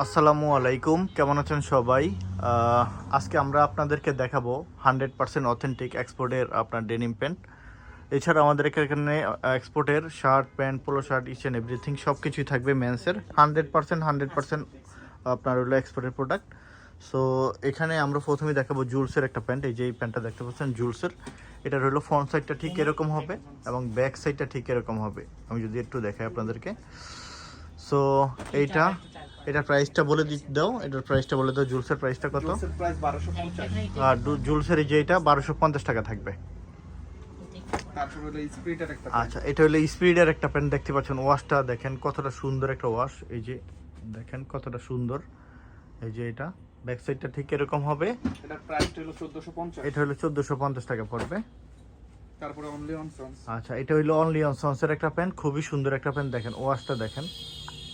আসসালামু আলাইকুম, কেমন আছেন সবাই? আজকে আমরা আপনাদেরকে দেখাবো হান্ড্রেড পার্সেন্ট অথেন্টিক এক্সপোর্টের আপনার ডেনিম প্যান্ট। এছাড়া আমাদের এখানে এক্সপোর্টের shirt, pant, polo shirt, each and everything সব কিছুই থাকবে মেন্সের। হান্ড্রেড পার্সেন্ট হান্ড্রেড পার্সেন্ট আপনার হলো এক্সপোর্টের প্রোডাক্ট। সো, এখানে আমরা প্রথমে দেখাবো জুলসের একটা প্যান্ট। এই যে এই প্যান্টটা দেখতে পাচ্ছেন, জুলসের। এটার হলো ফ্রন্ট সাইডটা ঠিক এরকম হবে এবং ব্যাক সাইডটা ঠিক এরকম হবে। আমি যদি একটু দেখাই আপনাদেরকে। সো, এইটা এটার প্রাইসটা বলে দি দাও এটার প্রাইসটা বলে দাও জুলসের প্রাইসটা কত? জুসের প্রাইস বারোশো পঞ্চাশ। আর ডু- জুলসের যে এটা বারোশো পঞ্চাশ টাকা থাকবে। আচ্ছা এটা হলো স্পিডের একটা প্যান্ট দেখতে পাচ্ছেন ওয়াশটা দেখেন কতটা সুন্দর একটা ওয়াশ এই যে দেখেন কতটা সুন্দর এই যে এটা ব্যাক সাইডটা ঠিক এরকম হবে। প্রাইসটা হলো চোদ্দশো পঞ্চাশ। এটা হলো চোদ্দোশো পঞ্চাশ টাকা পড়বে। তারপরে অনলি অন সন্স আচ্ছা এটা হলো অনলি অন সন্সের একটা প্যান্ট খুবই সুন্দর একটা প্যান্ট দেখেন ওয়াশটা দেখেন।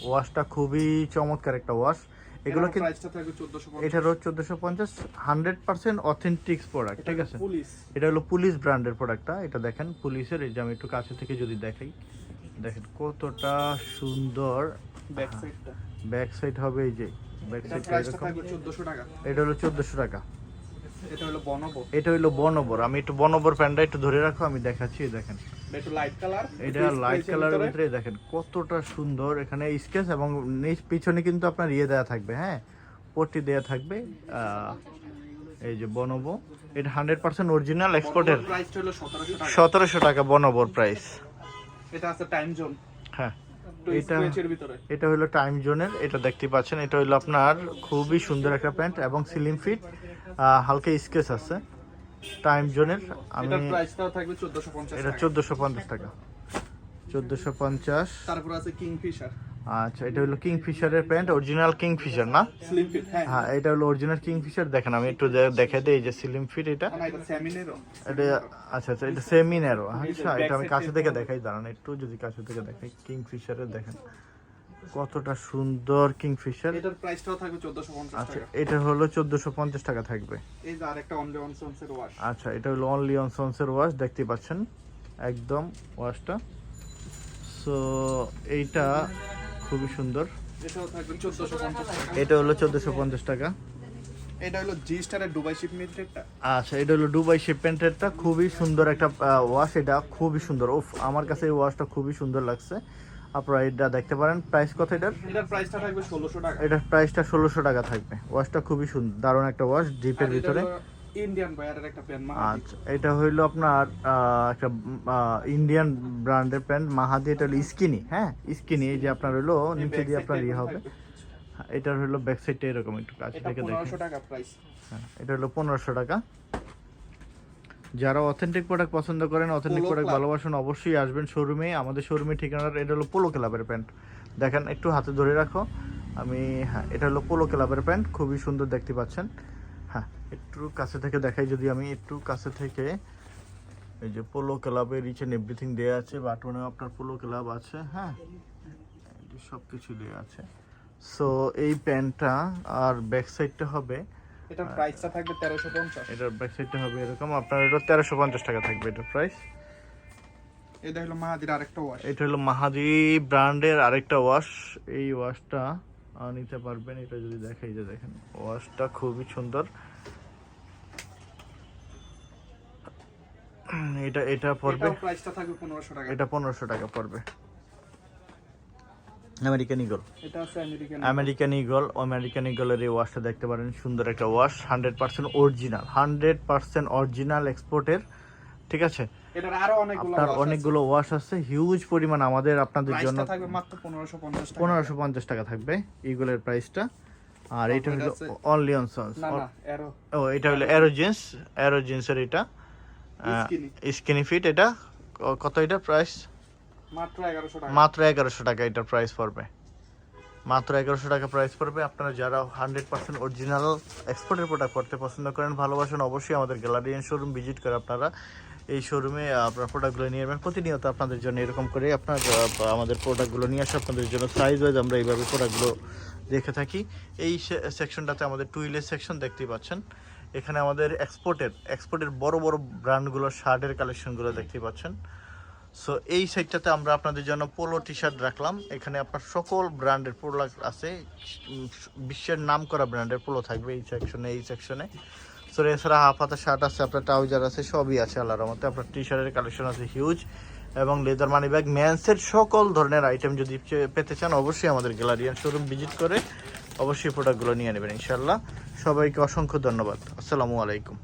ওয়াশটা খুবই চমৎকার একটা ওয়াশ। এগুলো প্রাইসটা থাকবে চোদ্দশো পঞ্চাশ। হান্ড্রেড পার্সেন্ট অথেন্টিক প্রোডাক্ট ঠিক আছে? এটা হলো পুলিশ ব্র্যান্ডের প্রোডাক্টটা এটা দেখেন পুলিশের এই যে আমি একটু কাছে থেকে যদি দেখাই। দেখেন কতটা সুন্দর। ব্যাক সাইডটা ব্যাক সাইড হবে এই যে। ব্যাক সাইডটা এরকম। টাকা। এটা হলো চোদ্দোশো টাকা। এটা হলো বনবো এটা হলো বনবর। আমি একটু বনবর প্যান্টটা একটু ধরে রাখো আমি দেখাচ্ছি দেখেন। এটা লাইট কালারের ভিতরে। দেখেন কতটা সুন্দর এখানে স্কেচ এবং পিছনে কিন্তু আপনার ইয়ে দেওয়া থাকবে হ্যাঁ? পট্টি দেওয়া থাকবে এই যে বনবো। এটা হান্ড্রেড পার্সেন্ট অরিজিনাল এক্সপোর্টের সতেরোশো টাকা। বনবর প্রাইস এটা আছে টাইম জোন হ্যাঁ। এটা এটা হলো টাইম জোনের এটা দেখতে পাচ্ছেন এটা হলো আপনার খুবই সুন্দর একটা প্যান্ট এবং সিলিম ফিট হালকা স্কেচ আছে। টাইম জোনের আমি থাকবে এটা চোদ্দোশো পঞ্চাশ টাকা। চোদ্দোশো পঞ্চাশ। তারপর আছে কিংফিশার। আচ্ছা এটা হলো কিং ফিশারের প্যান্ট অরিজিনাল কিং ফিশার না? স্লিম ফিট হ্যাঁ। হ্যাঁ এটা হলো অরিজিনাল কিং ফিশার দেখেন আমি একটু দেখাই দিই এই যে সিলিম ফিট এটা। এটা আচ্ছা আচ্ছা এটা সেমি ন্যারো আচ্ছা এটা আমি কাছে থেকে দেখাই দাঁড়ান একটু যদি কাছে থেকে দেখাই কিং ফিশারের দেখেন। কতটা সুন্দর কিং ফিশার এটার প্রাইসটাও থাকবে চোদ্দশো পঞ্চাশ আচ্ছা টাকা। এটা হলো চোদ্দোশো পঞ্চাশ টাকা থাকবে। এই যে আরেকটা অনলি অন সন্সের ওয়াশ আচ্ছা এটা হলো অনলি অন সন্সের ওয়াশ দেখতে পাচ্ছেন? একদম ওয়াশটা সো এইটা খুবই সুন্দর। এটাও থাকবে চোদ্দশো পঞ্চাশ টাকা। এটা হলো চোদ্দোশো পঞ্চাশ টাকা। এটা হলো জি স্টারের দুবাই শিপ মিডরেটটা আচ্ছা এটা হলো দুবাই শিপমেন্টেরটা খুবই সুন্দর একটা ওয়াশ এটা খুবই সুন্দর। ওফ আমার কাছে এই ওয়াশটা খুবই সুন্দর লাগছে। আপনারা এটা দেখতে পারেন। প্রাইস কত এটার? এটার প্রাইসটা থাকবে ষোলোশো টাকা। এটার প্রাইসটা ষোলোশো টাকা থাকবে। ওয়াশটা খুবই সুন্দর দারুণ একটা ওয়াশ ডিপের ভিতরে। ইন্ডিয়ান বায়ারের একটা পেন আচ্ছা এটা হইল আপনার একটা ইন্ডিয়ান ব্র্যান্ডের প্যান্ট মাহাদি। এটা হলো স্কিনি হ্যাঁ? স্কিনি এই যে আপনার হলো নিচে দিয়ে আপনার ইয়ে হবে। হ্যাঁ, এটার হলো ব্যাক সাইডটা এরকম একটু কাছে থেকে দেখেন। পনেরোশো টাকা প্রাইস হ্যাঁ, এটা হলো পনেরোশো টাকা। যারা অথেন্টিক প্রোডাক্ট পছন্দ করেন অথেন্টিক প্রোডাক্ট ভালোবাসেন অবশ্যই আসবেন শোরুমে আমাদের শোরুমে ঠিকানাটা এটা হলো পোলো ক্লাবের প্যান্ট দেখেন একটু হাতে ধরে রাখো। আমি হ্যাঁ এটা হলো পোলো ক্লাবের প্যান্ট খুবই সুন্দর দেখতে পাচ্ছেন। হ্যাঁ একটু কাছে থেকে দেখাই যদি আমি একটু কাছে থেকে এই যে পোলো ক্লাবের রিচ এন্ড এভরিথিং দেওয়া আছে বাটনেও আপনার পোলো ক্লাব আছে হ্যাঁ? সব কিছু দেওয়া আছে। সো এই প্যান্টটা আর ব্যাক সাইডটা হবে এটার প্রাইসটা থাকবে তেরোশো পঞ্চাশ। এটার ব্যাক সাইডটা হবে এরকম আপনার এটা তেরোশো পঞ্চাশ টাকা থাকবে এটার প্রাইস এটা হলো মাহাদির আরেকটা ওয়াশ এটা হলো মাহাদি ব্র্যান্ডের আরেকটা ওয়াশ এই ওয়াশটা নিতে পারবেন এটা যদি দেখাই যে দেখেন ওয়াশটা খুবই সুন্দর। এটা এটা পড়বে। প্রাইসটা থাকবে পনেরোশো টাকা। এটা পনেরোশো টাকা পড়বে। আমেরিকান ইগল এটা আছে আমেরিকান আমেরিকান ইগল আমেরিকান ইগলের এই ওয়াশটা দেখতে পারেন সুন্দর একটা wash hundred percent original hundred percent original এক্সপোর্টের ঠিক আছে? এটার আরও অনেকগুলো আপনার অনেকগুলো ওয়াশ আছে হিউজ পরিমাণ আমাদের আপনাদের জন্য প্রাইসটা থাকবে মাত্র পনেরোশো পঞ্চাশ টাকা। থাকবে ইগলের প্রাইসটা আর এটা হলো অনলি অন সন্স না না এরো ও এটা হলো অ্যারো জিন্স অ্যারো জিন্সের এটা। স্কিনি ফিট এটা কত এটা প্রাইস মাত্র এগারোশো টাকা। এটার প্রাইস পড়বে। মাত্র এগারোশো টাকা প্রাইস পড়বে। আপনারা যারা হান্ড্রেড পার্সেন্ট অরিজিনাল এক্সপোর্টের প্রোডাক্ট করতে পছন্দ করেন, ভালোবাসেন, অবশ্যই আমাদের গ্যালারি শোরুম ভিজিট করে আপনারা এই শোরুমে আপনার প্রোডাক্টগুলো নিয়ে যাবেন প্রতিনিয়ত আপনাদের জন্য এরকম করে আপনার আমাদের প্রোডাক্টগুলো নিয়ে আসে আপনাদের জন্য সাইজ ওয়াইজ আমরা এইভাবে প্রোডাক্টগুলো দেখে থাকি। এই সেকশনটাতে আমাদের টুইলের সেকশন দেখতেই পাচ্ছেন। এখানে আমাদের এক্সপোর্টের এক্সপোর্টের বড় বড় ব্র্যান্ডগুলোর শার্টের কালেকশনগুলো দেখতেই পাচ্ছেন। সো এই সাইডটাতে আমরা আপনাদের জন্য পোলো টি শার্ট রাখলাম। এখানে আপনার সকল ব্র্যান্ডের প্রোডাক্ট আছে। বিশ্বের নাম করা ব্র্যান্ডের পোলো থাকবে এই সেকশনে এই সেকশনে সো এছাড়া হাফ হাতা শার্ট আছে, আপনার ট্রাউজার আছে, সবই আছে আল্লাহর মধ্যে আপনার টি শার্টের কালেকশন আছে হিউজ এবং লেদার মানি ব্যাগ ম্যান্সের সকল ধরনের আইটেম যদি পেতে চান, অবশ্যই আমাদের গ্যালারিয়ান শোরুম ভিজিট করে অবশ্যই প্রোডাক্টগুলো নিয়ে নেবেন ইনশাল্লাহ সবাইকে অসংখ্য ধন্যবাদ। আসসালামু আলাইকুম।